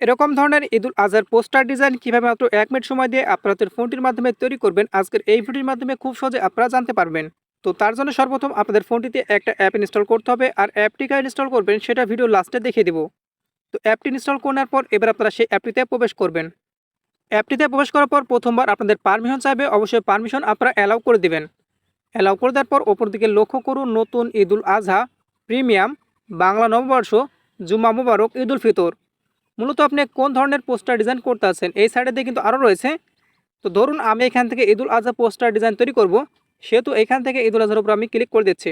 এরকম ধরনের ঈদুল আজহার poster design কীভাবে মাত্র এক মিনিট সময় দিয়ে আপনাদের ফোনটির মাধ্যমে তৈরি করবেন, আজকের এই ভিডিওর মাধ্যমে খুব সহজে আপনারা জানতে পারবেন। তো তার জন্য সর্বপ্রথম আপনাদের ফোনটিতে একটা অ্যাপ ইনস্টল করতে হবে আর অ্যাপটি কাজ ইনস্টল করবেন, সেটা ভিডিও লাস্টে দেখিয়ে দেবো। তো অ্যাপটি ইনস্টল করার পর এবার আপনারা সেই অ্যাপটিতে প্রবেশ করবেন। অ্যাপটিতে প্রবেশ করার পর প্রথমবার আপনাদের পারমিশন চাইবে, অবশ্যই পারমিশন আপনারা অ্যালাউ করে দিবেন। অ্যালাউ করে দেওয়ার পর ওপর দিকে লক্ষ্য করুন, নতুন ঈদুল আজহা, প্রিমিয়াম, বাংলা নববর্ষ জুমা মুবারক ঈদুল ফিতর। মূলত আপনি কোন ধরনের পোস্টার ডিজাইন করতে আছেন? এই সাইডে দিয়ে কিন্তু আরও রয়েছে। তো ধরুন আমি এখান থেকে ঈদুল আজহা পোস্টার ডিজাইন তৈরি করব। সেহেতু এখান থেকে ঈদুল আজহার উপর আমি ক্লিক করে দিচ্ছি।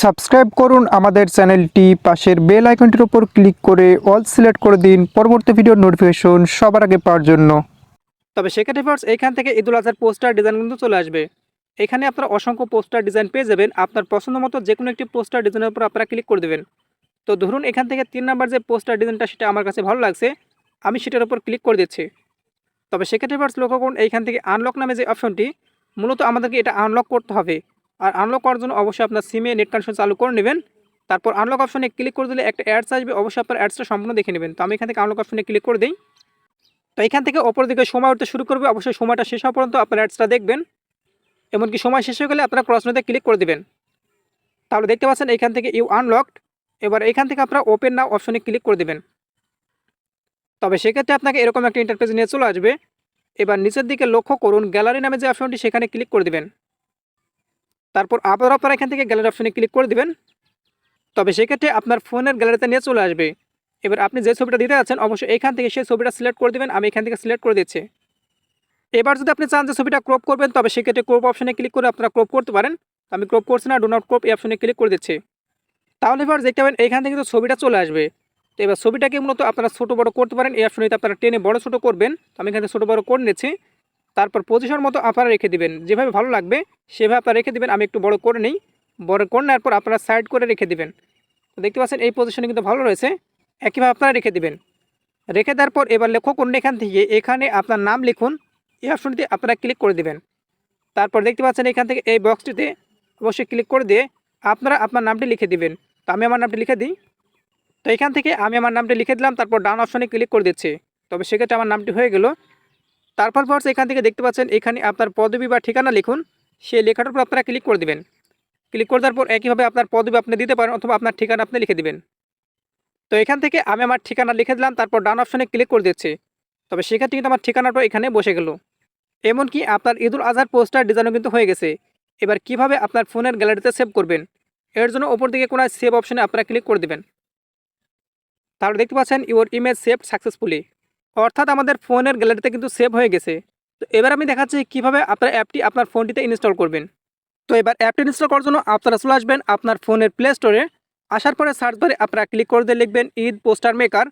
সাবস্ক্রাইব করুন আমাদের চ্যানেলটি। পাশের বেল আইকনটির উপর ক্লিক করে অল সিলেক্ট করে দিন। পরবর্তী ভিডিওর নোটিফিকেশন সবার আগে পাওয়ার জন্য। তবে সেক্ষেত্রে ফার্স এখান থেকে ঈদুল আজহার পোস্টার ডিজাইন কিন্তু চলে আসবে। এখানে আপনারা অসংখ্য পোস্টার ডিজাইন পেয়ে যাবেন। আপনার পছন্দ মতো যে কোনো একটি পোস্টার ডিজাইনের উপর আপনারা ক্লিক করে দেবেন। তো ধরুন এখান থেকে তিন নাম্বার যে পোস্টার ডিজাইনটা সেটা আমার কাছে ভালো লাগছে, আমি সেটার উপর ক্লিক করে দিচ্ছি। তবে সেক্ষেত্রে ফার্স লক্ষ্য করুন, এইখান থেকে আনলক নামে যে অপশনটি মূলত আমাদেরকে এটা আনলক করতে হবে। আর আনলক করার জন্য অবশ্যই আপনার সিমে নেট কানেকশন চালু করে নেবেন। তারপর আনলক অপশনে ক্লিক করে দিলে একটা অ্যাডস আসবে, অবশ্যই আপনার অ্যাডসটা সম্পূর্ণ দেখে নেবেন। তো আমি এখান থেকে আনলক অপশনে ক্লিক করে দিই। তো এখান থেকে ওপর দিকে সময় উঠতে শুরু করবে, অবশ্যই সময়টা শেষ হওয়া পর্যন্ত আপনার অ্যাডসটা দেখবেন। এমনকি সময় শেষ হয়ে গেলে আপনারা ক্রসনোতে ক্লিক করে দেবেন। তাহলে দেখতে পাচ্ছেন এখান থেকে ইউ আনলকড এবার এখান থেকে আপনারা ওপেন নাও অপশনে ক্লিক করে দেবেন। তবে সেক্ষেত্রে আপনাকে এরকম একটা ইন্টারফেস নিয়ে চলে আসবে। এবার নিচের দিকে লক্ষ্য করুন গ্যালারি নামে যে অপশনটি সেখানে ক্লিক করে দেবেন। তারপর আবার আপনারা এখান থেকে গ্যালারি অপশনে ক্লিক করে দেবেন। তবে সেক্ষেত্রে আপনার ফোনের গ্যালারিতে নিয়ে চলে আসবে। এবার আপনি যে ছবিটা দিতে যাচ্ছেন, অবশ্যই এখান থেকে সেই ছবিটা সিলেক্ট করে দেবেন। আমি এখান থেকে সিলেক্ট করে দিচ্ছি। এবার যদি আপনি চান যে ছবিটা ক্রপ করবেন, তবে সেক্ষেত্রে ক্রপ অপশনে ক্লিক করে আপনারা ক্রপ করতে পারেন। আমি ক্রপ করছি না ডো নট ক্রপ এই অপশনে ক্লিক করে দিচ্ছি। তাহলে এবার দেখতে পাবেন এখান থেকে কিন্তু ছবিটা চলে আসবে। তো এবার ছবিটাকে মূলত আপনারা ছোটো বড় করতে পারেন, এই অপশনে আপনারা টেনে বড় ছোটো করবেন। আমি এখানে ছোটো বড় করে নিচ্ছি তারপর পজিশন মতো আপনারা রেখে দিবেন। যেভাবে ভালো লাগবে, সেভাবে আপনারা রেখে দিবেন। আমি একটু বড় করে নিই। বড় করে নেওয়ার পর আপনারা সাইড করে রেখে দিবেন। দেখতে পাচ্ছেন, এই পজিশনে কিন্তু ভালো রয়েছে। একইভাবে আপনারা রেখে দিবেন। রেখে দেওয়ার পর এবার লক্ষ্য করুন এখান থেকে, এখানে আপনার নাম লিখুন। এই অপশনটিতে আপনারা ক্লিক করে দিবেন। তারপর দেখতে পাচ্ছেন এখান থেকে এই বক্সটিতে অবশ্যই ক্লিক করে দিয়ে আপনারা আপনার নামটি লিখে দিবেন। তো আমি আমার নামটি লিখে দিই। তো এখান থেকে আমি আমার নামটি লিখে দিলাম, তারপর ডান অপশনে ক্লিক করে দিচ্ছি। তবে সেক্ষেত্রে আমার নামটি হয়ে গেল। তারপর পর এখান থেকে দেখতে পাচ্ছেন, এখানে আপনার পদবি বা ঠিকানা লিখুন। সেই লেখাটার উপর আপনারা ক্লিক করে দেবেন। ক্লিক করে দেওয়ার পর একইভাবে আপনার পদবি আপনি দিতে পারেন অথবা আপনার ঠিকানা আপনি লিখে দিবেন। তো এখান থেকে আমি আমার ঠিকানা লিখে দিলাম, তারপর ডান অপশনে ক্লিক করে দিচ্ছি। তবে সেক্ষেত্রে কিন্তু আমার ঠিকানাটা এখানে বসে গেল। এমনকি আপনার ঈদুল আজহার পোস্টার ডিজাইনও কিন্তু হয়ে গেছে। এবার কীভাবে আপনার ফোনের গ্যালারিতে সেভ করবেন? এর জন্য ওপর দিকে কোনো সেভ অপশানে আপনারা ক্লিক করে দেবেন। তাহলে দেখতে পাচ্ছেন ইউর ইমেজ সেভ সাকসেসফুলি অর্থাৎ আমাদের ফোনের গ্যালারিতে কিন্তু সেভ হয়ে গেছে। তো এবার আমি দেখাচ্ছি কীভাবে আপনার অ্যাপটি আপনার ফোনটিতে ইনস্টল করবেন। তো এবার অ্যাপটি ইনস্টল করার জন্য আপনারা চলে আসবেন আপনার ফোনের প্লে স্টোরে আসার পরে সার্চ বারে আপনারা ক্লিক করে দিয়ে লিখবেন ঈদ পোস্টার মেকার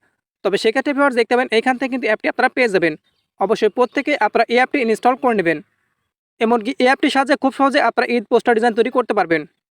তবে সেক্ষেত্রে ভিউয়ার্স দেখতে পাবেন এখান থেকে কিন্তু অ্যাপটি আপনারা পেয়ে যাবেন। অবশ্যই প্রত্যেকে আপনারা এই অ্যাপটি ইনস্টল করে নেবেন। এমনকি এই অ্যাপটির সাহায্যে খুব সহজে আপনারা ঈদ পোস্টার ডিজাইন তৈরি করতে পারবেন।